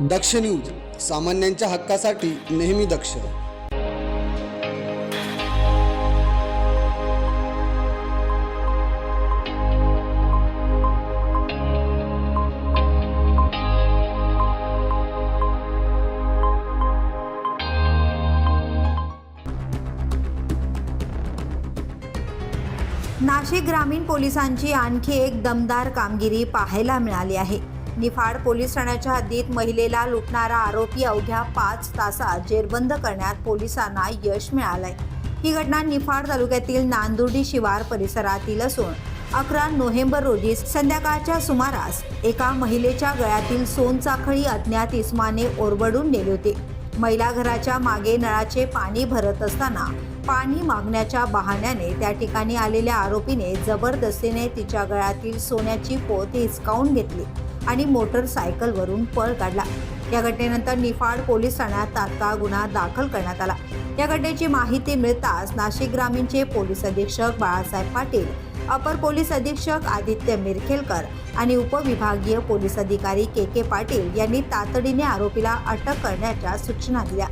दक्ष news सामान्यांच्या हक्कासाठी नेहमी दक्ष. नाशिक ग्रामीण पोलिसांची आणखी एक दमदार कामगिरी पाहायला मिळाली आहे. निफाड पोलीस ठाण्याच्या हद्दीत महिलेला लुटणारा आरोपी अवघ्या पाच तासात जेरबंद करण्यात पोलिसांना यश मिळालंय. ही घटना निफाड तालुक्यातील नांदुर्डी शिवार परिसरातील असून अकरा नोव्हेंबर रोजी संध्याकाळच्या सुमारास एका महिलेच्या गळ्यातील सोनचाखळी अज्ञात इस्माने ओरबडून नेले होते. महिला घराच्या मागे नळाचे पाणी भरत असताना पाणी मागण्याच्या बहाण्याने त्या ठिकाणी आलेल्या आरोपीने जबरदस्तीने तिच्या गळ्यातील सोन्याची पोत हिसकावून घेतली. आणि मोटरसायकलवरून पळ काढला. या घटनेनंतर निफाड पोलीस ठाण्यात तात्काळ गुन्हा दाखल करण्यात आला. या घटनेची माहिती मिळताच नाशिक ग्रामीणचे पोलीस अधीक्षक बाळासाहेब पाटील अपर पोलीस अधीक्षक आदित्य मिरखेलकर आणि उपविभागीय पोलीस अधिकारी के के पाटील यांनी तातडीने आरोपीला अटक करण्याच्या सूचना दिल्या.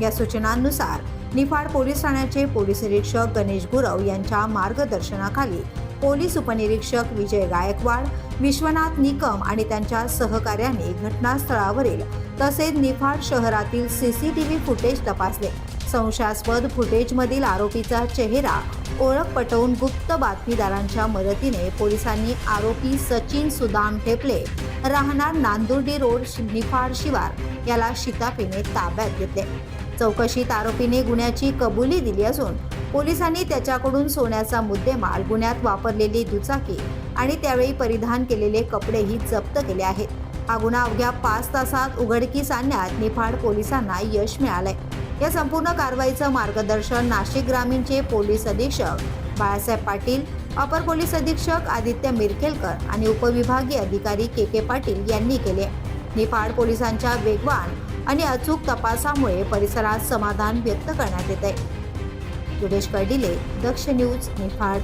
या सूचनांनुसार निफाड पोलीस ठाण्याचे पोलीस निरीक्षक गणेश गुरव यांच्या मार्गदर्शनाखाली पोलीस उपनिरीक्षक विजय गायकवाड विश्वनाथ निकम आणि त्यांच्या सहकार्याने घटनास्थळावरील तसेच निफाड शहरातील सीसीटीव्ही फुटेज तपासले. संशयास्पद फुटेजमधील आरोपीचा चेहरा ओळख पटवून गुप्त बातमीदारांच्या मदतीने पोलिसांनी आरोपी सचिन सुदाम ठेपले. राहणार नांदुर्डी रोड निफाड शिवार याला शितापीने ताब्यात घेतले. चौकशीत आरोपीने गुन्ह्याची कबुली दिली असून पोलिसांनी त्याच्याकडून सोन्याचा मुद्देमाल गुन्ह्यात वापरलेली दुचाकी आणि त्यावेळी परिधान केलेले कपडेही जप्त केले आहेत. हा गुन्हा अवघ्या पाच तासात उघडकीस आणण्यात निफाड पोलिसांना यश मिळालंय. या संपूर्ण कारवाईचं मार्गदर्शन नाशिक ग्रामीणचे पोलीस अधीक्षक बाळासाहेब पाटील अपर पोलीस अधीक्षक आदित्य मिरखेलकर आणि उपविभागीय अधिकारी के के पाटील यांनी केले. निफाड पोलिसांच्या वेगवान आणि अचूक तपासामुळे परिसरात समाधान व्यक्त करण्यात येत आहे योगेश कर्डिले दक्ष न्यूज निफाड